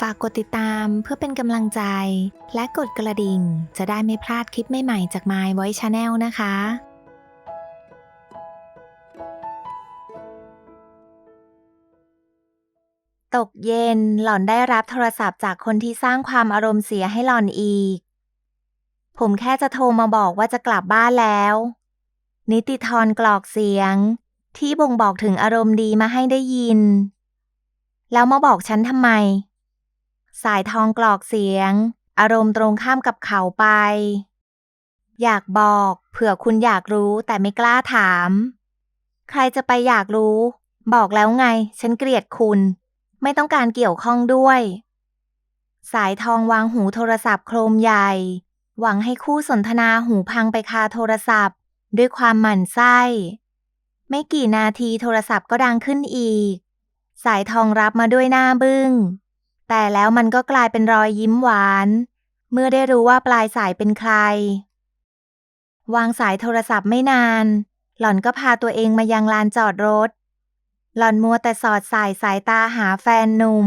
ฝากกดติดตามเพื่อเป็นกำลังใจ และกดกระดิ่ง จะได้ไม่พลาดคลิปใหม่ๆจาก My Voice Channel นะคะตกเย็นหล่อนได้รับโทรศัพท์จากคนที่สร้างความอารมณ์เสียให้หล่อนอีก ผมแค่จะโทรมาบอกว่าจะกลับบ้านแล้ว นิติธรกรอกเสียง ที่บ่งบอกถึงอารมณ์ดีมาให้ได้ยิน แล้วมาบอกฉันทำไม สายทองกรอกเสียง อารมณ์ตรงข้ามกับเขาไป อยากบอก เผื่อคุณอยากรู้แต่ไม่กล้าถาม ใครจะไปอยากรู้ บอกแล้วไง ฉันเกลียดคุณ ไม่ต้องการเกี่ยวข้องด้วย สายทองวางหูโทรศัพท์โครมใหญ่ หวังให้คู่สนทนาหูพังไปคาโทรศัพท์ ด้วยความหมั่นไส้ ไม่กี่นาทีโทรศัพท์ก็ดังขึ้นอีก สายทองรับมาด้วยหน้าบึ้ง แต่แล้วมันก็กลายเป็นรอยยิ้มหวาน เมื่อได้รู้ว่าปลายสายเป็นใคร วางสายโทรศัพท์ไม่นาน หล่อนก็พาตัวเองมายังลานจอดรถ หล่อนมัวแต่สอดสายสายตาหาแฟนหนุ่ม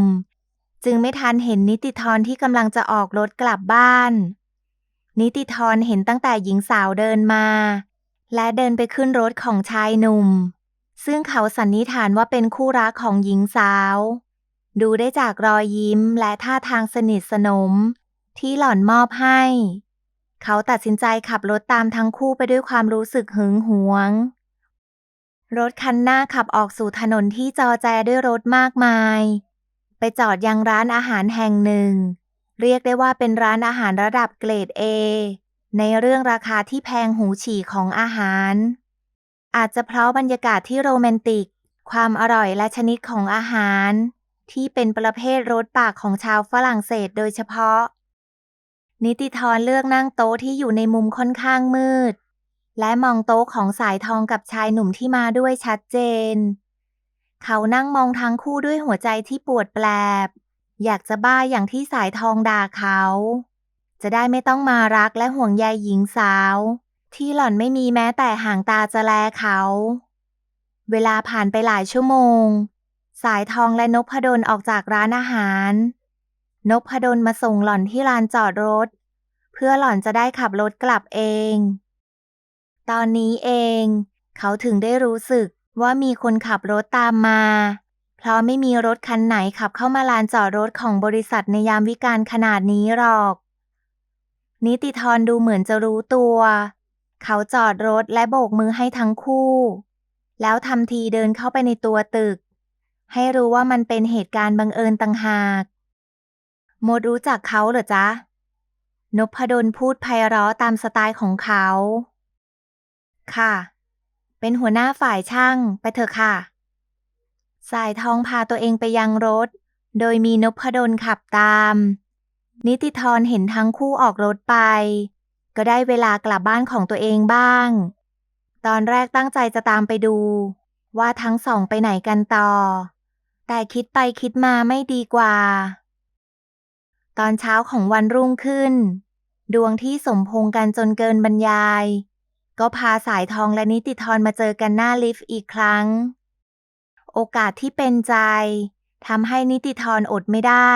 จึงไม่ทันเห็นนิติธรที่กำลังจะออกรถกลับบ้าน นิติธรเห็นตั้งแต่หญิงสาวเดินมา และเดินไปขึ้นรถของชายหนุ่ม ซึ่งเขาสันนิษฐานว่าเป็นคู่รักของหญิงสาว ดูได้จากรอยยิ้มและท่าทางสนิทสนม ที่หล่อนมอบให้ เขาตัดสินใจขับรถตามทั้งคู่ไปด้วยความรู้สึกหึงหวง รถคันหน้าขับออกสู่ถนนที่จอแจด้วยรถมากมาย ไปจอดยังร้านอาหารแห่งหนึ่ง เรียกได้ว่าเป็นร้านอาหารระดับเกรด A ในเรื่องราคาที่แพงหูฉี่ของอาหาร อาจจะเพราะบรรยากาศที่โรแมนติก ความอร่อยและชนิดของอาหาร ที่เป็นประเภทรสปากของชาวฝรั่งเศสโดยเฉพาะ นิติธรเลือกนั่งโต๊ะที่อยู่ในมุมค่อนข้างมืด และมองโต๊ะของสายทองกับชายหนุ่มที่มาด้วยชัดเจน เขานั่งมองทั้งคู่ด้วยหัวใจที่ปวดแปลบ อยากจะบ้าอย่างที่สายทองด่าเขา จะได้ไม่ต้องมารักและห่วงใยหญิงสาว ที่หล่อนไม่มีแม้แต่ห่างตาจะแลเขา เวลาผ่านไปหลายชั่วโมง สายทองและนพดลออกจากร้านอาหาร นพดลมาส่งหล่อนที่ลานจอดรถ เพื่อหล่อนจะได้ขับรถกลับเอง ตอนนี้เอง เขาถึงได้รู้สึกว่ามีคนขับรถตามมา เพราะไม่มีรถคันไหนขับเข้ามาลานจอดรถของบริษัทในยามวิกาลขนาดนี้หรอก นิติธรดูเหมือนจะรู้ตัว เขาจอดรถและโบกมือให้ทั้งคู่ แล้วทำทีเดินเข้าไปในตัวตึก ให้รู้ว่ามันเป็นเหตุการณ์บังเอิญต่างหากโมดรู้จักเขาเหรอจ๊ะ นพดลพูดไพเราะตามสไตล์ของเขา ค่ะ เป็นหัวหน้าฝ่ายช่างไปเถอะค่ะ สายทองพาตัวเองไปยังรถ โดยมีนพดลขับตาม นิติธรเห็นทั้งคู่ออกรถไป ก็ได้เวลากลับบ้านของตัวเองบ้าง ตอนแรกตั้งใจจะตามไปดูว่าทั้งสองไปไหนกันต่อ แต่คิดไปคิดมาไม่ดีกว่า ตอนเช้าของวันรุ่งขึ้น ดวงที่สมพงกันจนเกินบรรยาย ก็พาสายทองและนิติธรมาเจอกันหน้าลิฟต์อีกครั้ง โอกาสที่เป็นใจทำให้นิติธรอดไม่ได้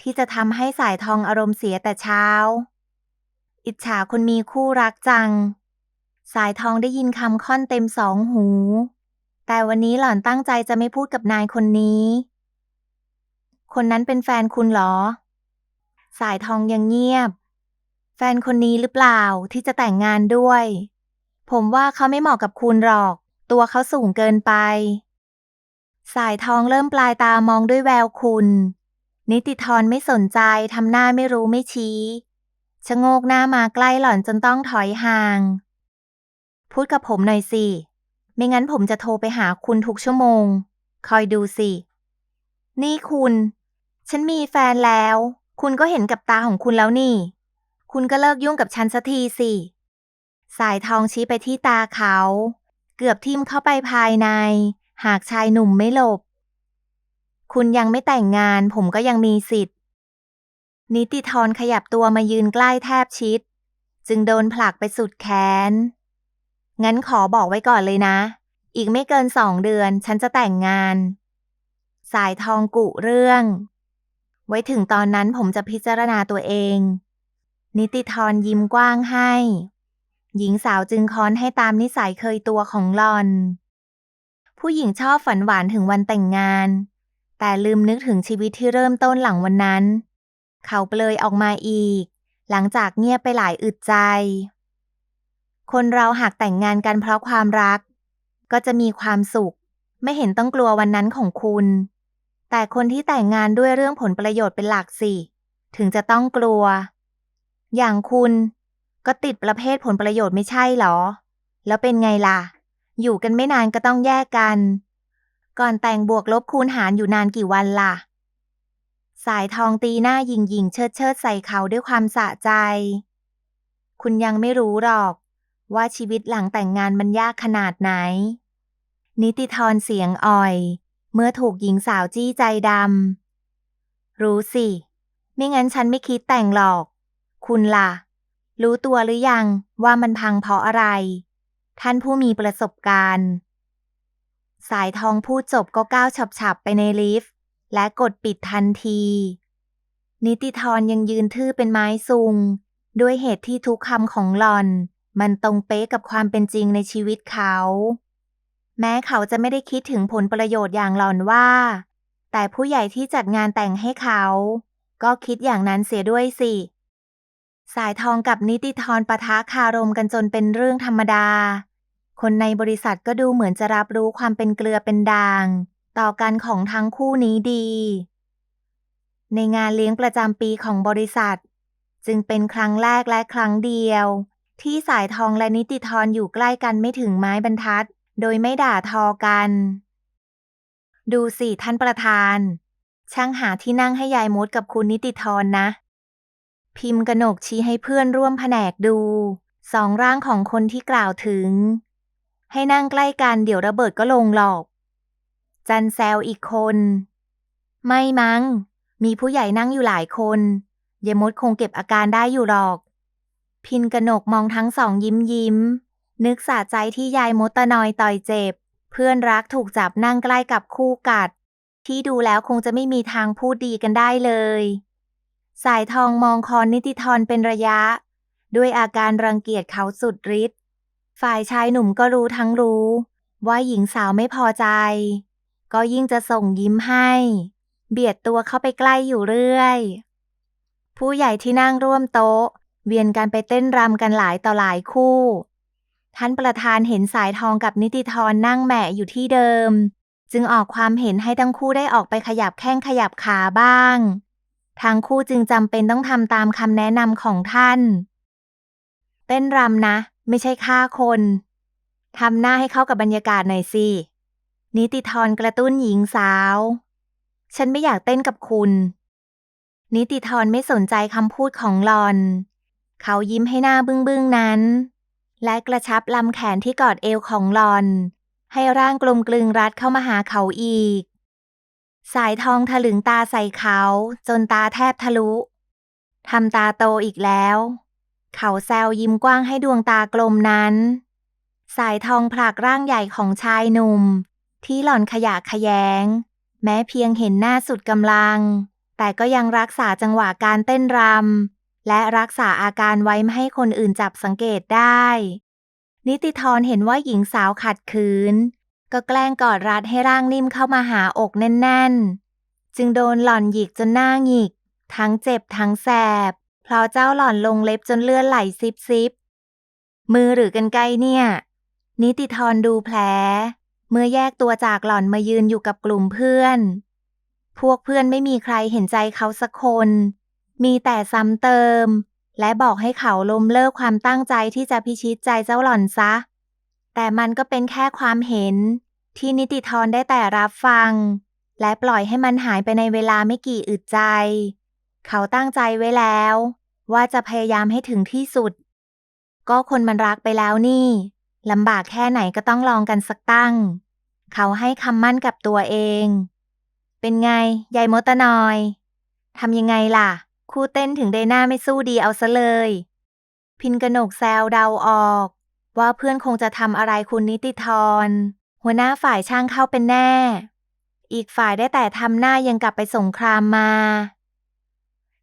ที่จะทำให้สายทองอารมณ์เสียแต่เช้า อิจฉาคนมีคู่รักจัง สายทองได้ยินคำค่อนเต็มสองหู แต่วันนี้หล่อนตั้งใจจะไม่พูดกับนายคนนี้ คนนั้นเป็นแฟนคุณเหรอ สายทองยังเงียบ แฟนคนนี้หรือเปล่าที่จะแต่งงานด้วย ผมว่าเขาไม่เหมาะกับคุณหรอก ตัวเขาสูงเกินไป สายทองเริ่มปลายตามองด้วยแววคุณ นิติธรไม่สนใจทำหน้าไม่รู้ไม่ชี้ชะโงกหน้ามาใกล้หล่อนจนต้องถอยห่าง พูดกับผมหน่อยสิ ไม่งั้นผมจะโทรไปหาคุณทุกชั่วโมง คอยดูสิ นี่คุณ ฉันมีแฟนแล้ว คุณก็เห็นกับตาของคุณแล้วนี่ คุณก็เลิกยุ่งกับฉันสักทีสิ สายทองชี้ไปที่ตาเขา เกือบทิ่มเข้าไปภายใน หากชายหนุ่มไม่หลบ คุณยังไม่แต่งงานผมก็ยังมีสิทธิ์ นิติธรขยับตัวมายืนใกล้แทบชิด จึงโดนผลักไปสุดแขน งั้นขอบอกไว้ก่อนเลยนะ อีกไม่เกินสองเดือนฉันจะแต่งงาน สายทองกุเรื่อง ไว้ถึงตอนนั้นผมจะพิจารณาตัวเอง นิติธรยิ้มกว้างให้ หญิงสาวจึงค้อนให้ตามนิสัยเคยตัวของหลอน ผู้หญิงชอบฝันหวานถึงวันแต่งงาน แต่ลืมนึกถึงชีวิตที่เริ่มต้นหลังวันนั้น เขาเปลยออกมาอีก หลังจากเงียบไปหลายอึดใจ คนเราหากแต่งงานกันเพราะความรัก ก็จะมีความสุข ไม่เห็นต้องกลัววันนั้นของคุณ แต่คนที่แต่งงานด้วยเรื่องผลประโยชน์เป็นหลักสิ ถึงจะต้องกลัว อย่างคุณ ก็ติดประเภทผลประโยชน์ไม่ใช่หรอ แล้วเป็นไงล่ะ อยู่กันไม่นานก็ต้องแยกกัน ก่อนแต่งบวกลบคูณหารอยู่นานกี่วันล่ะ สายทองตีหน้ายิงยิงเชิดเชิดใส่เขาด้วยความสะใจ คุณยังไม่รู้หรอก ว่าชีวิตหลังแต่งงานมันยากขนาดไหน นิติธรเสียงอ่อย เมื่อถูกหญิงสาวจี้ใจดำ รู้สิ ไม่งั้นฉันไม่คิดแต่งหรอก คุณล่ะ รู้ตัวหรือยังว่ามันพังเพราะอะไร ท่านผู้มีประสบการณ์ สายทองพูดจบก็ก้าวฉับๆไปในลิฟต์ และกดปิดทันที นิติธรยังยืนทื่อเป็นไม้ซุง ด้วยเหตุที่ทุกคำของหลอน มันตรงเป๊ะกับความเป็นจริงในชีวิตเขา แม้เขาจะไม่ได้คิดถึงผลประโยชน์อย่างหลอนว่า แต่ผู้ใหญ่ที่จัดงานแต่งให้เขา ก็คิดอย่างนั้นเสียด้วยสิ สายทองกับนิติธรปะทะคารมกันจนเป็นเรื่องธรรมดา คนในบริษัทก็ดูเหมือนจะรับรู้ความเป็นเกลือเป็นด่าง ต่อกันของทั้งคู่นี้ดี ในงานเลี้ยงประจำปีของบริษัท จึงเป็นครั้งแรกและครั้งเดียว ที่สายทองและนิติธรอยู่ใกล้กันไม่ถึงไม้บรรทัด โดยไม่ด่าทอกัน ดูสิท่านประธาน ช่างหาที่นั่งให้ยายมดกับคุณนิติธรนะ พิมพ์กนกชี้ให้เพื่อนร่วมแผนกดู สองร่างของคนที่กล่าวถึง ให้นั่งใกล้กันเดี๋ยวระเบิดก็ลงหรอก จันแซวอีกคน ไม่มั้ง มีผู้ใหญ่นั่งอยู่หลายคนยายมดคงเก็บอาการได้อยู่หรอก พินกนกมองทั้งสองยิ้มยิ้ม นึกสะใจที่ยายมดตะนอยต่อยเจ็บ เพื่อนรักถูกจับนั่งใกล้กับคู่กัด ที่ดูแล้วคงจะไม่มีทางพูดดีกันได้เลย สายทองมองคอนนิติธรเป็นระยะ ด้วยอาการรังเกียจเขาสุดฤทธิ์ฝ่ายชายหนุ่มก็รู้ทั้งรู้ ว่าหญิงสาวไม่พอใจ ก็ยิ่งจะส่งยิ้มให้ เบียดตัวเข้าไปใกล้อยู่เรื่อย ผู้ใหญ่ที่นั่งร่วมโต๊ะ เวียนกันไปเต้นรำกันหลายต่อหลายคู่ ท่านประธานเห็นสายทองกับนิติธรนั่งแหมะอยู่ที่เดิม จึงออกความเห็นให้ทั้งคู่ได้ออกไปขยับแข้งขยับขาบ้างทั้งคู่จึงจำเป็นต้องทำตามคำแนะนำของท่าน เต้นรำนะ ไม่ใช่ฆ่าคนทำหน้าให้เข้ากับบรรยากาศหน่อยสิ นิติธรกระตุ้นหญิงสาว ฉันไม่อยากเต้นกับคุณ นิติธรไม่สนใจคำพูดของหลอน เขายิ้มให้หน้าบึ้งบึ้งๆนั้น และกระชับลำแขนที่กอดเอวของหลอน ให้ร่างกลมกลึงรัดเข้ามาหาเขาอีก สายทองถลึงตาใส่เขาจนตาแทบทะลุทำตาโตอีกแล้ว เขาแซวยิ้มกว้างให้ดวงตากลมนั้น สายทองผลักร่างใหญ่ของชายหนุ่ม ที่หล่อนขยะขยง แม้เพียงเห็นหน้าสุดกำลัง แต่ก็ยังรักษาจังหวะการเต้นรำ และรักษาอาการไว้ไม่ให้คนอื่นจับสังเกตได้ นิติธรเห็นว่าหญิงสาวขัดขืน ก็แกล้งกอดรัดให้ร่างนิ่มเข้ามาหาอกแน่น ๆ จึงโดนหล่อนหยิกจนหน้าหงิก ทั้งเจ็บทั้งแสบ เพราะเจ้าหล่อนลงเล็บจนเลือดไหลซิบซิบมือหรือกันไกเนี่ย นิติธรดูแผล เมื่อแยกตัวจากหล่อนมายืนอยู่กับกลุ่มเพื่อน พวกเพื่อนไม่มีใครเห็นใจเขาสักคน มีแต่ซ้ำเติม และบอกให้เขาล้มเลิกความตั้งใจที่จะพิชิตใจเจ้าหล่อนซะ แต่มันก็เป็นแค่ความเห็น ที่นิติธรได้แต่รับฟัง และปล่อยให้มันหายไปในเวลาไม่กี่อึดใจ เขาตั้งใจไว้แล้ว ว่าจะพยายามให้ถึงที่สุด ก็คนมันรักไปแล้วนี่ลำบากแค่ไหนก็ต้องลองกันสักตั้ง เขาให้คำมั่นกับตัวเอง เป็นไงยายมดตะนอยทำยังไงล่ะ คู่เต้นถึงได้หน้าไม่สู้ดีเอาซะเลย พินกนกแซวเดาออก ว่าเพื่อนคงจะทำอะไรคุณนิติธร หัวหน้าฝ่ายช่างเข้าเป็นแน่ อีกฝ่ายได้แต่ทำหน้ายังกลับไปสงครามมา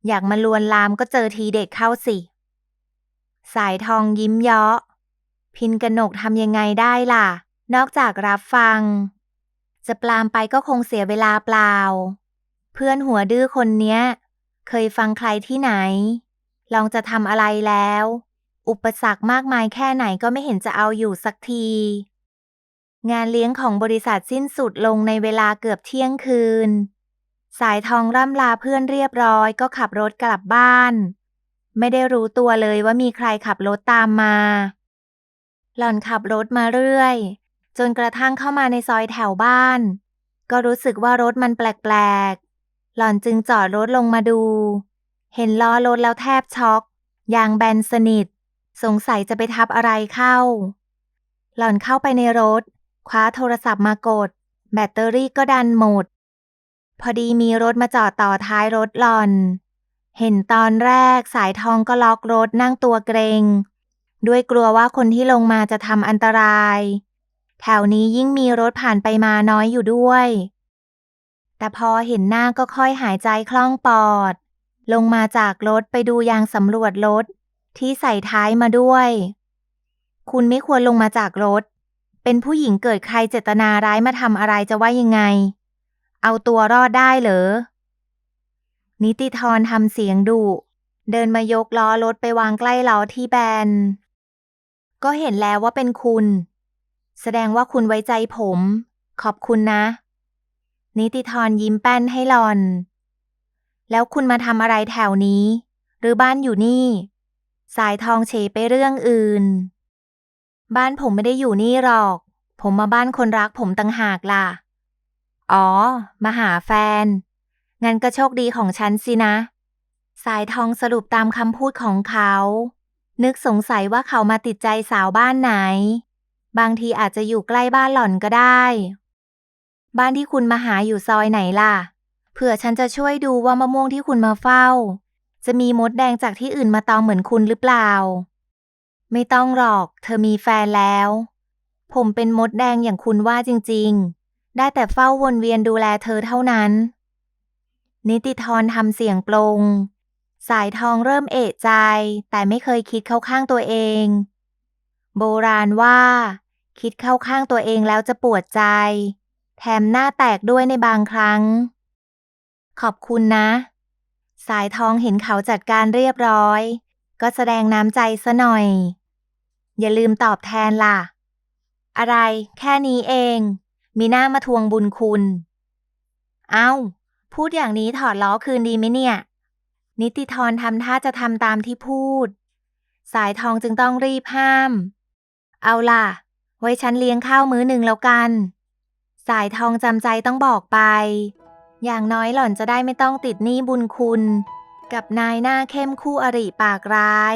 อยากมาลวนลามก็เจอทีเด็ดเข้าสิ สายทองยิ้มเยาะ พินกนกทำยังไงได้ล่ะ นอกจากรับฟัง จะปลามไปก็คงเสียเวลาเปล่า เพื่อนหัวดื้อคนเนี้ย เคยฟังใครที่ไหน ลองจะทำอะไรแล้ว อุปสรรคมากมายแค่ไหนก็ไม่เห็นจะเอาอยู่สักที งานเลี้ยงของบริษัทสิ้นสุดลงในเวลาเกือบเที่ยงคืน สายทองร่ำลาเพื่อนเรียบร้อยก็ขับรถกลับบ้าน ไม่ได้รู้ตัวเลยว่ามีใครขับรถตามมา หล่อนขับรถมาเรื่อย จนกระทั่งเข้ามาในซอยแถวบ้าน ก็รู้สึกว่ารถมันแปลกๆ หล่อนจึงจอดรถลงมาดู เห็นล้อรถแล้วแทบช็อก ยางแบนสนิท สงสัยจะไปทับอะไรเข้า หล่อนเข้าไปในรถ คว้าโทรศัพท์มากด แบตเตอรี่ก็ดันหมด พอดีมีรถมาจอดต่อท้ายรถหล่อน เห็นตอนแรกสายทองก็ล็อกรถนั่งตัวเกรง ด้วยกลัวว่าคนที่ลงมาจะทำอันตราย แถวนี้ยิ่งมีรถผ่านไปมาน้อยอยู่ด้วย แต่พอเห็นหน้าก็ค่อยหายใจคล่องปอด ลงมาจากรถไปดูยางสำรวจรถที่ใส่ท้ายมาด้วย คุณไม่ควรลงมาจากรถ เป็นผู้หญิงเกิดใครเจตนาร้ายมาทำอะไรจะว่ายังไง เอาตัวรอดได้เหรอ นิติธรทำเสียงดุเดินมายกล้อรถไปวางใกล้ล้อที่แบน ก็เห็นแล้วว่าเป็นคุณ แสดงว่าคุณไว้ใจผม ขอบคุณนะ นิติธรยิ้มแป้นให้หลอน แล้วคุณมาทำอะไรแถวนี้ หรือบ้านอยู่นี่ สายทองเฉไปเรื่องอื่น บ้านผมไม่ได้อยู่นี่หรอก ผมมาบ้านคนรักผมตั้งหากล่ะ อ๋อ มาหาแฟน งั้นก็โชคดีของฉันสินะ สายทองสรุปตามคำพูดของเขา นึกสงสัยว่าเขามาติดใจสาวบ้านไหน บางทีอาจจะอยู่ใกล้บ้านหล่อนก็ได้ บ้านที่คุณมาหาอยู่ซอยไหนล่ะ เผื่อฉันจะช่วยดูว่ามะม่วงที่คุณมาเฝ้า จะมีมดแดงจากที่อื่นมาตอมเหมือนคุณหรือเปล่า ไม่ต้องหรอก เธอมีแฟนแล้ว ผมเป็นมดแดงอย่างคุณว่าจริง ๆ ได้แต่เฝ้าวนเวียนดูแลเธอเท่านั้น นิติธรทำเสียงปลง สายทองเริ่มเอะใจ แต่ไม่เคยคิดเข้าข้างตัวเอง โบราณว่า คิดเข้าข้างตัวเองแล้วจะปวดใจ แถมหน้าแตกด้วยในบางครั้ง ขอบคุณนะ สายทองเห็นเขาจัดการเรียบร้อย ก็แสดงน้ำใจซะหน่อย อย่าลืมตอบแทนล่ะ อะไรแค่นี้เอง มีหน้ามาทวงบุญคุณ เอ้า พูดอย่างนี้ถอดล้อคืนดีไหมเนี่ย นิติธรทำท่าจะทำตามที่พูด สายทองจึงต้องรีบห้าม เอาล่ะ ไว้ฉันเลี้ยงข้าวมื้อหนึ่งแล้วกัน สายทองจำใจต้องบอกไป อย่างน้อยหล่อนจะได้ไม่ต้องติดหนี้บุญคุณ กับนายหน้าเข้มคู่อริปากร้าย